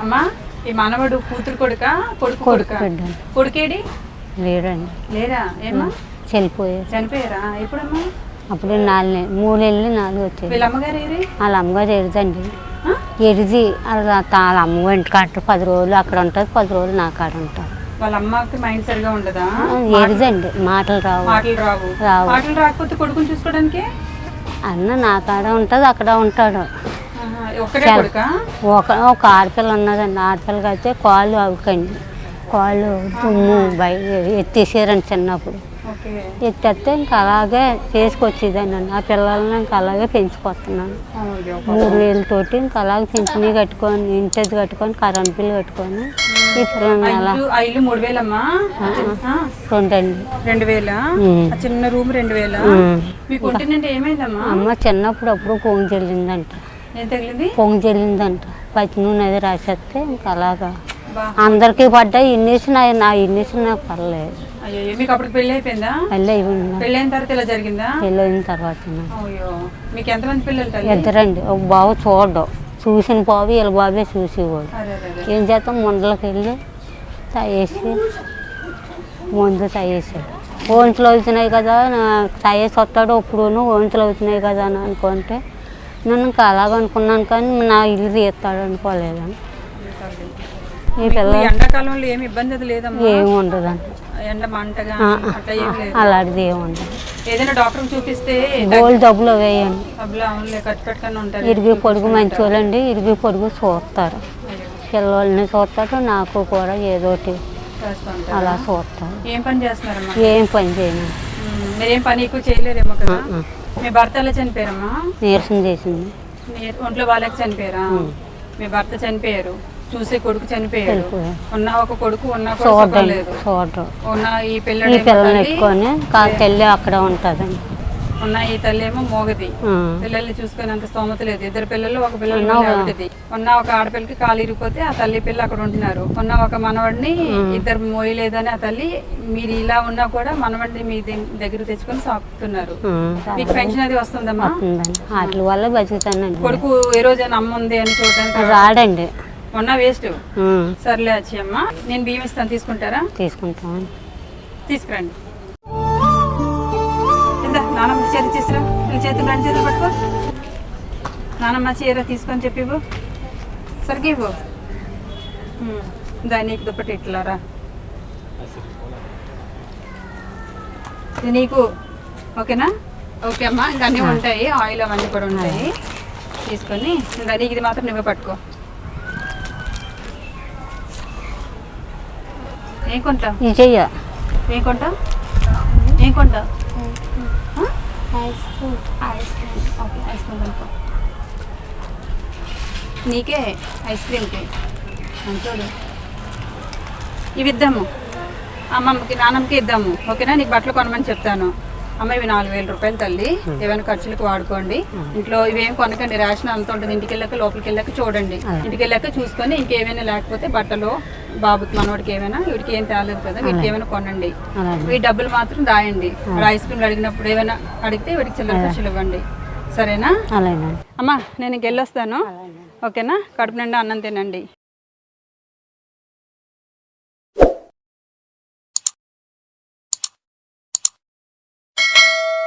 అమ్మా ఈ మనవడు కూతురు కొడుక కొడుకు కొడుకు కొడుకేడి? లేడండి. లేరా ఏమ్మా? చనిపోయారు చనిపోయారా? ఎప్పుడమ్మా? అప్పుడు నాలుగు నెలలు మూడు నెలలు నాలుగు వచ్చాయి. వీళ్ళ అమ్మగారు ఏరి వాళ్ళ అమ్మగారు ఎరిదండి. ఆ? ఎరిది వాళ్ళ తా- వాళ్ళ అమ్మ ఇంటికి అంటారు పది రోజులు అక్కడ ఉంటుంది పది రోజులు నా కాడ ఉంటారు. వాళ్ళ అమ్మకి మైండ్ సరిగా ఉండదా? ఎరిదండి. మాటలు రావు. మాటలు రావు. రావు. మాటలు రాకపోతే కొడుకుని చూసుకోవడానికి? అన్న నా కాడ ఉంటుంది అక్కడ ఉంటాడు. ఒక ఒక ఆడపిల్ల ఉన్నదండి. ఆడపిల్లకి అయితే కాళ్ళు అవుకండి కాళ్ళు దుమ్ము ఎత్తేసారండి చిన్నప్పుడు. ఎత్తేస్తే ఇంకా అలాగే చేసుకొచ్చేదానండి ఆ పిల్లల్ని ఇంకా అలాగే పెంచుకొస్తున్నాను. మూడు వేలతోటి ఇంకా అలాగే పెంచినవి కట్టుకొని ఇంటది కట్టుకొని కరెంట్ బిల్లు కట్టుకొని ఈ పిల్లల్ని అలా ఇల్లు ఆ ఇల్లు మూడు వేలమ్మా? ఆ, రెండండి. రెండు వేల? ఉమ్. ఆ చిన్న రూమ్ రెండు వేల? ఉమ్. మీకు ఒంటినంటే ఏమైందమ్మా? అమ్మ చిన్నప్పుడు అప్పుడు పొంగి చెల్లిందంట. పొంగి చెల్లిందంట పచ్చి నూనె అది రాసేస్తే ఇంకా అలాగా. అందరికీ పడ్డాయి. ఇన్నేసి నా నా ఇన్నేసి నాకు పర్లేదు. మీకు అప్పుడు పెళ్ళి అయిపోయిందా? అయిన తర్వాత ఇలా జరిగిందా? పెళ్ళి అయిన తర్వాత మీకు ఎంతమంది పిల్లలు ఇద్దరండి. ఒక బాబు చూడడం. చూసిన బాబు వీళ్ళ బాబే చూసేవాడు. ఏం చేస్తాం ముందలకి వెళ్ళి తాగేసి ముందు తాగేసాడు ఓంతులు అవుతున్నాయి కదా నా- తాగేసి వస్తాడు అప్పుడును ఓంతులు అవుతున్నాయి కదా అని అనుకుంటే నేను ఇంకా అలాగ అనుకున్నాను కానీ నా ఇల్లు తీస్తాడు అనుకోలేదని ఈ మీకు పిల్ల ఈ ఎండాకాలంలో ఏమి ఇబ్బంది అది లేదమ్మా? ఏమి ఉండదండి ఎండ మంటగా ఆ, అట్లా ఏం లేదు. అలాంటిది ఏమి ఉండదు. ఏదైనా డాక్టర్ చూపిస్తే గోల్డ్ డబ్బులు వేయండి. డబ్బులు అవునులే ఖర్చు పెట్టుకొని ఉంటారు. ఇరిగి పొడుగు మంచి వాళ్ళండి ఇరిగి పొడుగు చూస్తారు. పిల్లల్ని చూస్తారు నాకు కూడా ఏదోటి. అలా చూస్తారు. ఏం పని చేస్తున్నారమ్మా? ఏం పని చేయను. మీరేం పని ఎక్కువ చేయలేరేమో కదా? మీ భర్త ఎలా చనిపోయారమ్మా? నీరసం చేసింది. ఒంట్లో వాళ్ళకి చనిపోయారా? మీ భర్త చనిపోయారు. చూసే కొడుకు చనిపోయారు. ఉన్న ఒక కొడుకు ఉన్నా కూడా సుఖం చూడండి లేదు. చూడరు ఉన్న ఈ కాదు తెల్లి అక్కడ ఉంటుందండి. ఉన్న ఈ తల్లి ఏమో మోగది. పిల్లల్ని చూసుకునే అంత స్తోమత లేదు. ఇద్దరు పిల్లలు ఒక పిల్లలు ఆవిడది. ఉన్న ఒక ఆడపిల్లకి కాలు ఇరిగిపోతే ఆ తల్లి పిల్ల అక్కడ ఉంటున్నారు. ఉన్న ఒక మనవడిని ఇద్దరు మోయలేదని ఆ తల్లి మీరు ఇలా ఉన్నా కూడా మనవడిని మీ దగ్- దగ్గర తెచ్చుకొని సాకుతున్నారు ఆ, మీకు పెన్షన్ అది వస్తుందమ్మా? ఉందండి వాటి వల్ల బతుకుతానండి. కొడుకు ఏ రోజైనా అమ్మ ఉంది అని చూడడానికి రాడండి. మొన్న వేస్ట్. సర్లే వచ్చి అమ్మ నేను బియ్యం ఇస్తాను తీసుకుంటారా? తీసుకుంటాం తీసుకురండి. నానమ్మ చీర తీసురా? నీ చేతులు రెండు చేతులు పట్టుకో. నానమ్మ చీర తీసుకొని చెప్పి ఇవ్వు సరిగ్గా ఇవ్వు. ఉమ్, దా నీకు దుప్పటి ఇట్లారా. ఇది నీకు. ఓకేనా? ఓకే అమ్మా ఇంకా అన్నీ ఉంటాయి. ఆయిల్ అవన్నీ కూడా ఉంటాయి. తీసుకొని ఇంకా నీకు ఇది మాత్రం నువ్వే పట్టుకో. ఏం కొంటావు? ఏం కొంటావు? ఏం కొంటావు? Ice cream okay ice cream కొనుక్కో నీకే ఐస్ క్రీమ్కి చూడు. ఇవి ఇద్దాము. అమ్మమ్మకి నాన్నమ్మకి ఇద్దాము. ఓకేనా? నీకు బట్టలు కొనమని చెప్తాను. అమ్మ ఇవి నాలుగు వేల రూపాయలు తల్లి. ఏమైనా ఖర్చులకు వాడుకోండి. ఇంట్లో ఇవేం కొనకండి. రేషన్ అంత ఉంటుంది. ఇంటికి వెళ్ళాక లోపలికి వెళ్ళాక చూడండి. ఇంటికి వెళ్ళాక చూసుకొని ఇంకేమైనా లేకపోతే బట్టలు బాబుకి మనవాడికి ఏమైనా వీడికి ఏం తేలేదు కదా వీటికి ఏమైనా కొనండి. ఈ డబ్బులు మాత్రం దాయండి. ఐస్ క్రీమ్లు అడిగినప్పుడు ఏమైనా అడిగితే వీడికి చిల్లర ఖర్చులు ఇవ్వండి. సరేనా? అమ్మా నేను ఇంక వెళ్ళొస్తాను. ఓకేనా? కడుపు నిండా అన్నం తినండి.